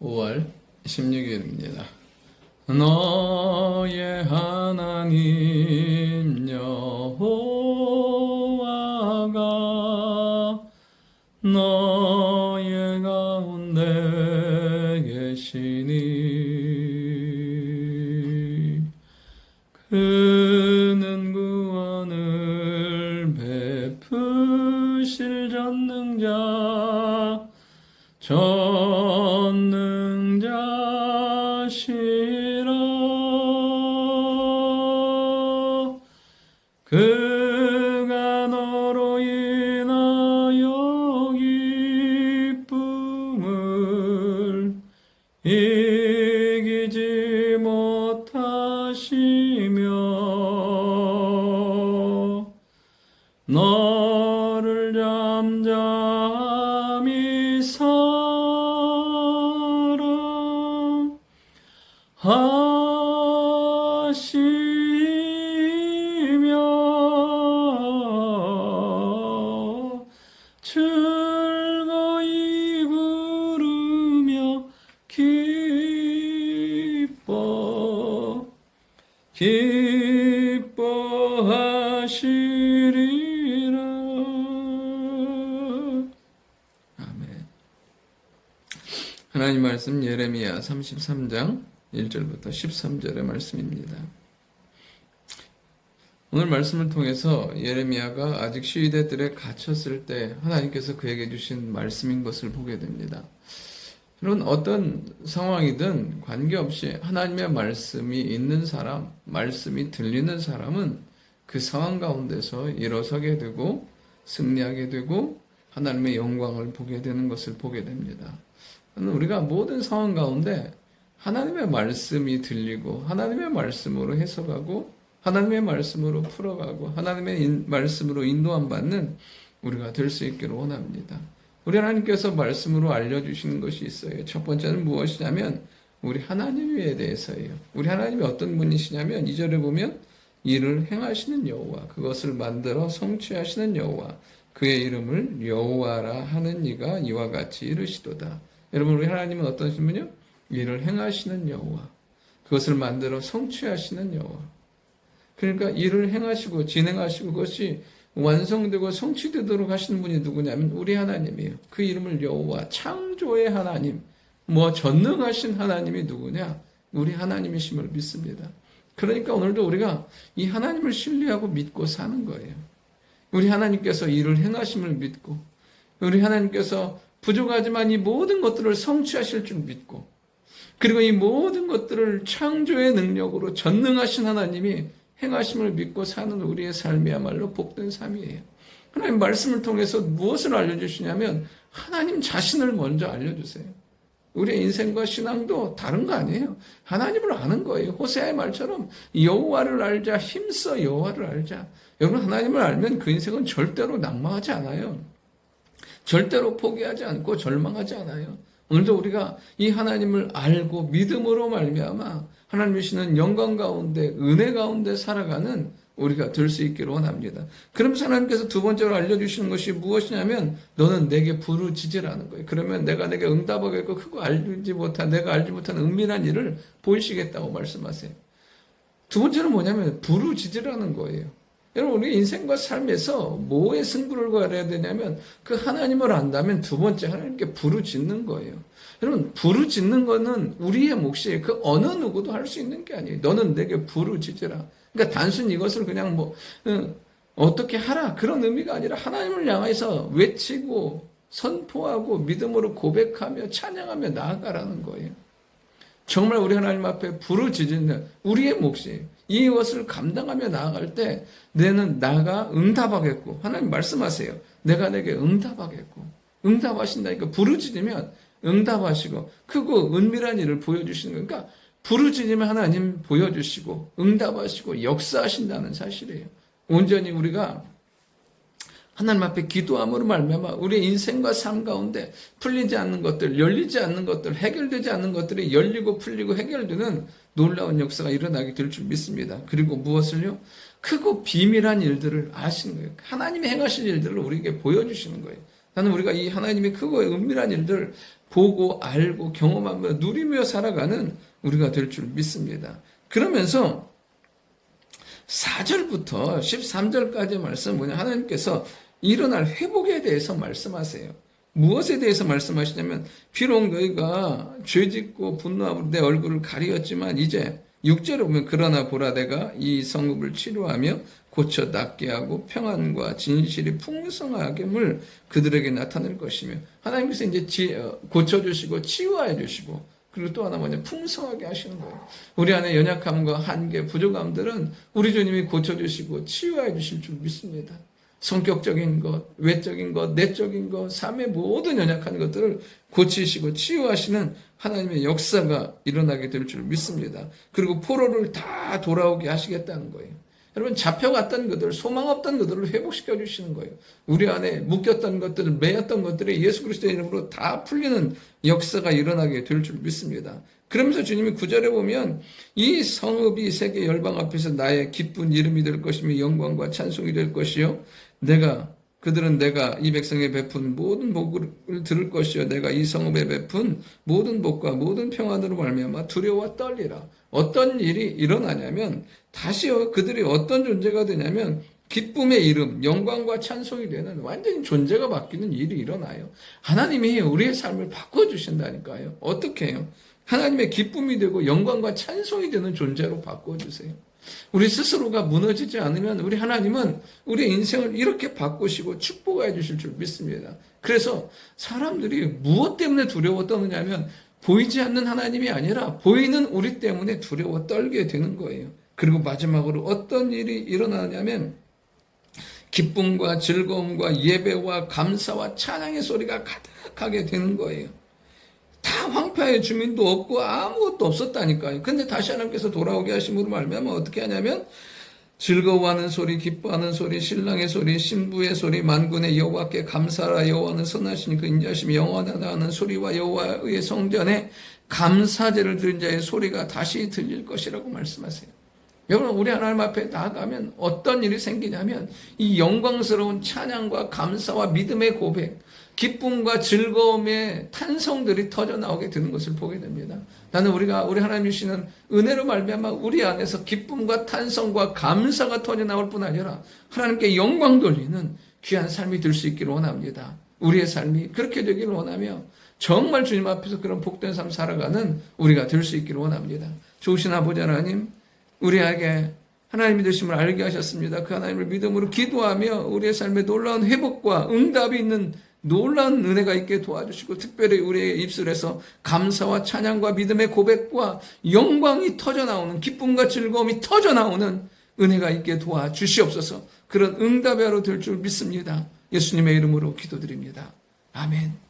5월 16일입니다. 너의 하나님 여호와가 너의 가운데 계시니 그는 구원을 베푸실 전능자 전능자시라 사랑하시며 즐거이 부르며 기뻐. 기뻐 하나님 말씀 예레미야 33장 1절부터 13절의 말씀입니다. 오늘 말씀을 통해서 예레미야가 아직 시위대들에 갇혔을 때 하나님께서 그에게 주신 말씀인 것을 보게 됩니다. 여러분 어떤 상황이든 관계없이 하나님의 말씀이 있는 사람, 말씀이 들리는 사람은 그 상황 가운데서 일어서게 되고 승리하게 되고 하나님의 영광을 보게 되는 것을 보게 됩니다. 우리가 모든 상황 가운데 하나님의 말씀이 들리고 하나님의 말씀으로 해석하고 하나님의 말씀으로 풀어가고 하나님의 인- 말씀으로 인도함 받는 우리가 될 수 있기를 원합니다. 우리 하나님께서 말씀으로 알려주시는 것이 있어요. 첫 번째는 무엇이냐면 우리 하나님에 대해서예요. 우리 하나님이 어떤 분이시냐면 이절에 보면 이를 행하시는 여호와 그것을 만들어 성취하시는 여호와 그의 이름을 여호와라 하는 이가 이와 같이 이르시도다. 여러분 우리 하나님은 어떤 분이요? 이를 행하시는 여호와 그것을 만들어 성취하시는 여호와 그러니까 일을 행하시고 진행하시고 그것이 완성되고 성취되도록 하시는 분이 누구냐면 우리 하나님이에요. 그 이름을 여호와 창조의 하나님, 뭐 전능하신 하나님이 누구냐? 우리 하나님이심을 믿습니다. 그러니까 오늘도 우리가 이 하나님을 신뢰하고 믿고 사는 거예요. 우리 하나님께서 일을 행하심을 믿고 우리 하나님께서 부족하지만 이 모든 것들을 성취하실 줄 믿고 그리고 이 모든 것들을 창조의 능력으로 전능하신 하나님이 행하심을 믿고 사는 우리의 삶이야말로 복된 삶이에요. 하나님 말씀을 통해서 무엇을 알려주시냐면 하나님 자신을 먼저 알려주세요. 우리의 인생과 신앙도 다른 거 아니에요. 하나님을 아는 거예요. 호세아의 말처럼 여호와를 알자 힘써 여호와를 알자. 여러분 하나님을 알면 그 인생은 절대로 낭망하지 않아요. 절대로 포기하지 않고 절망하지 않아요. 오늘도 우리가 이 하나님을 알고 믿음으로 말미암아 하나님 주시는 영광 가운데 은혜 가운데 살아가는 우리가 될 수 있기를 원합니다. 그러면서 하나님께서 두 번째로 알려주시는 것이 무엇이냐면 너는 내게 부르짖으라는 거예요. 그러면 내가 내게 응답하겠고 그거 알지 못한 내가 알지 못한 은밀한 일을 보이시겠다고 말씀하세요. 두 번째는 뭐냐면 부르짖으라는 거예요. 여러분 우리 인생과 삶에서 뭐에 승부를 걸어야 되냐면 그 하나님을 안다면 두 번째 하나님께 부르짖는 거예요. 여러분 부르짖는 거는 우리의 몫이에요. 그 어느 누구도 할 수 있는 게 아니에요. 너는 내게 부르짖으라. 그러니까 단순히 이것을 그냥 뭐 어, 떻게 하라 그런 의미가 아니라 하나님을 향해서 외치고 선포하고 믿음으로 고백하며 찬양하며 나아가라는 거예요. 정말 우리 하나님 앞에 부르짖는 우리의 몫이에요. 이것을 감당하며 나아갈 때 내는 나가 응답하겠고 하나님 말씀하세요. 내가 내게 응답하겠고 응답하신다니까 부르짖으면 응답하시고 크고 은밀한 일을 보여주시는 거니까 그러니까 부르짖으면 하나님 보여주시고 응답하시고 역사하신다는 사실이에요. 온전히 우리가 하나님 앞에 기도함으로 말미암아 우리의 인생과 삶 가운데 풀리지 않는 것들, 열리지 않는 것들, 해결되지 않는 것들이 열리고 풀리고 해결되는 놀라운 역사가 일어나게 될 줄 믿습니다. 그리고 무엇을요? 크고 비밀한 일들을 아시는 거예요. 하나님이 행하실 일들을 우리에게 보여주시는 거예요. 나는 우리가 이 하나님의 크고 은밀한 일들 보고 알고 경험하며 누리며 살아가는 우리가 될 줄 믿습니다. 그러면서 4절부터 13절까지 말씀 뭐냐 하나님께서 일어날 회복에 대해서 말씀하세요. 무엇에 대해서 말씀하시냐면 비록 너희가 죄짓고 분노하고 내 얼굴을 가리었지만 이제 6절에 보면 그러나 보라 내가 이 성읍을 치료하며 고쳐 낫게 하고 평안과 진실이 풍성하게물 그들에게 나타낼 것이며 하나님께서 이제 지- 어, 고쳐 주시고 치유해 주시고 그리고 또 하나 뭐냐 풍성하게 하시는 거예요. 우리 안에 연약함과 한계, 부족함들은 우리 주님이 고쳐 주시고 치유해 주실 줄 믿습니다. 성격적인 것, 외적인 것, 내적인 것, 삶의 모든 연약한 것들을 고치시고 치유하시는 하나님의 역사가 일어나게 될 줄 믿습니다. 그리고 포로를 다 돌아오게 하시겠다는 거예요. 여러분 잡혀갔던 것들, 소망 없던 것들을 회복시켜 주시는 거예요. 우리 안에 묶였던 것들, 매였던 것들이 예수 그리스도의 이름으로 다 풀리는 역사가 일어나게 될 줄 믿습니다. 그러면서 주님이 구절에 보면 이 성읍이 세계 열방 앞에서 나의 기쁜 이름이 될 것이며 영광과 찬송이 될 것이요 내가 그들은 내가 이 백성에 베푼 모든 복을 들을 것이요 내가 이 성읍에 베푼 모든 복과 모든 평안으로 말미암아 두려워 떨리라. 어떤 일이 일어나냐면 다시요 그들이 어떤 존재가 되냐면 기쁨의 이름, 영광과 찬송이 되는 완전히 존재가 바뀌는 일이 일어나요. 하나님이 우리의 삶을 바꿔 주신다니까요. 어떻게 해요? 하나님의 기쁨이 되고 영광과 찬송이 되는 존재로 바꿔 주세요. 우리 스스로가 무너지지 않으면 우리 하나님은 우리 인생을 이렇게 바꾸시고 축복해 주실 줄 믿습니다. 그래서 사람들이 무엇 때문에 두려워 떠느냐 면 보이지 않는 하나님이 아니라 보이는 우리 때문에 두려워 떨게 되는 거예요. 그리고 마지막으로 어떤 일이 일어나냐면 기쁨과 즐거움과 예배와 감사와 찬양의 소리가 가득하게 되는 거예요. 다 황폐의 주민도 없고 아무것도 없었다니까요. 근데 다시 하나님께서 돌아오게 하심으로 말미암아 어떻게 하냐면 즐거워하는 소리, 기뻐하는 소리, 신랑의 소리, 신부의 소리, 만군의 여호와께 감사라 여호와는 선하시니 그 인자심이 영원하다 하는 소리와 여호와의 성전에 감사제를 드린 자의 소리가 다시 들릴 것이라고 말씀하세요. 여러분 우리 하나님 앞에 나아가면 어떤 일이 생기냐면 이 영광스러운 찬양과 감사와 믿음의 고백, 기쁨과 즐거움의 탄성들이 터져 나오게 되는 것을 보게 됩니다. 나는 우리가 우리 하나님 주시는 은혜로 말미암아 우리 안에서 기쁨과 탄성과 감사가 터져 나올 뿐 아니라 하나님께 영광 돌리는 귀한 삶이 될 수 있기를 원합니다. 우리의 삶이 그렇게 되기를 원하며 정말 주님 앞에서 그런 복된 삶 살아가는 우리가 될 수 있기를 원합니다. 좋으신 아버지 하나님, 우리에게 하나님이 되심을 알게 하셨습니다. 그 하나님을 믿음으로 기도하며 우리의 삶에 놀라운 회복과 응답이 있는 놀라운 은혜가 있게 도와주시고 특별히 우리의 입술에서 감사와 찬양과 믿음의 고백과 영광이 터져 나오는 기쁨과 즐거움이 터져 나오는 은혜가 있게 도와주시옵소서. 그런 응답의 하루 될 줄 믿습니다. 예수님의 이름으로 기도드립니다. 아멘.